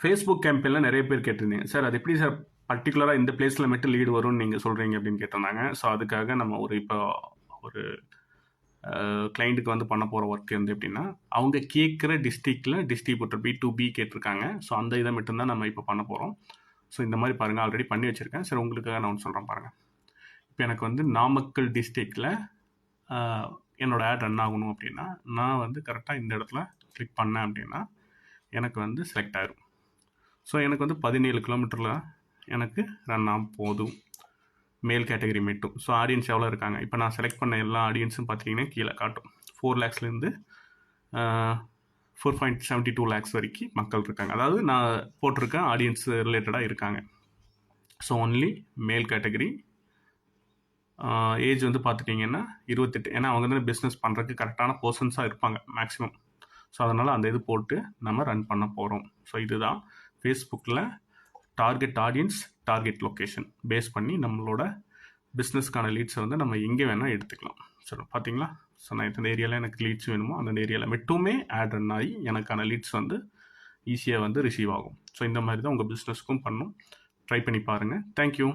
Facebook கேம்பெயினில் நிறைய பேர் கேட்டிருந்தீங்க. சார் அது எப்படி சார்? பர்டிகுலராக இந்த பிளேஸில் மட்டும் லீடு வரும்னு நீங்கள் சொல்கிறீங்க அப்படின்னு கேட்டிருந்தாங்க. ஸோ அதுக்காக நம்ம ஒரு இப்போ ஒரு கிளைண்ட்டுக்கு வந்து பண்ண போகிற ஒர்க் வந்து எப்படின்னா அவங்க கேட்குற டிஸ்ட்ரிக்டில் டிஸ்ட்ரிபியூட்டர் பி டு பி கேட்டிருக்காங்க. ஸோ அந்த இதை மட்டும்தான் நம்ம இப்போ பண்ண போகிறோம் ஸோ இந்த மாதிரி பாருங்கள் ஆல்ரெடி பண்ணி வச்சுருக்கேன். சரி உங்களுக்காக நான் ஒன்று சொல்கிறேன் பாருங்கள் இப்போ எனக்கு வந்து நாமக்கல் டிஸ்ட்ரிக்டில் என்னோடய ஆட் ரன் ஆகணும் அப்படின்னா நான் வந்து கரெக்டாக இந்த இடத்துல கிளிக் பண்ணேன் அப்படின்னா எனக்கு வந்து செலக்ட் ஆயிரும். ஸோ எனக்கு வந்து பதினேழு கிலோமீட்டரில் எனக்கு ரன் ஆகும் போதும். மேல் கேட்டகரி மட்டும் ஸோ ஆடியன்ஸ் எவ்வளோ இருக்காங்க? இப்போ நான் செலக்ட் பண்ண எல்லா ஆடியன்ஸும் பார்த்தீங்கன்னா கீழே காட்டும். Four லேக்ஸ்லேருந்து four point seventy two lakhs வரைக்கும் மக்கள் இருக்காங்க. அதாவது நான் போட்டிருக்க ஆடியன்ஸ் ரிலேட்டடாக இருக்காங்க. So only male category age வந்து பார்த்துட்டிங்கன்னா இருபத்தெட்டு. ஏன்னா அவங்க வந்து பிஸ்னஸ் பண்ணுறதுக்கு கரெக்டான பர்சன்ஸாக இருப்பாங்க மேக்ஸிமம் ஸோ அதனால் அந்த இது போட்டு நம்ம ரன் பண்ண போகிறோம் ஸோ இதுதான் ஃபேஸ்புக்கில் target audience target location base பண்ணி நம்மளோட பிஸ்னஸ்க்கான லீட்ஸை வந்து நம்ம எங்கே வேணால் எடுத்துக்கலாம். சரி பார்த்தீங்களா ஸோ நான் எந்த ஏரியாவில் எனக்கு லீட்ஸ் வேணுமோ அந்த ஏரியாவில் மட்டுமே ஆட் ரன் ஆகி எனக்கான லீட்ஸ் வந்து ஈஸியாக வந்து ரிசீவ் ஆகும். ஸோ இந்த மாதிரி தான் உங்கள் பிஸ்னஸ்க்கும் பண்ணும். ட்ரை பண்ணி பாருங்கள் தேங்க்யூ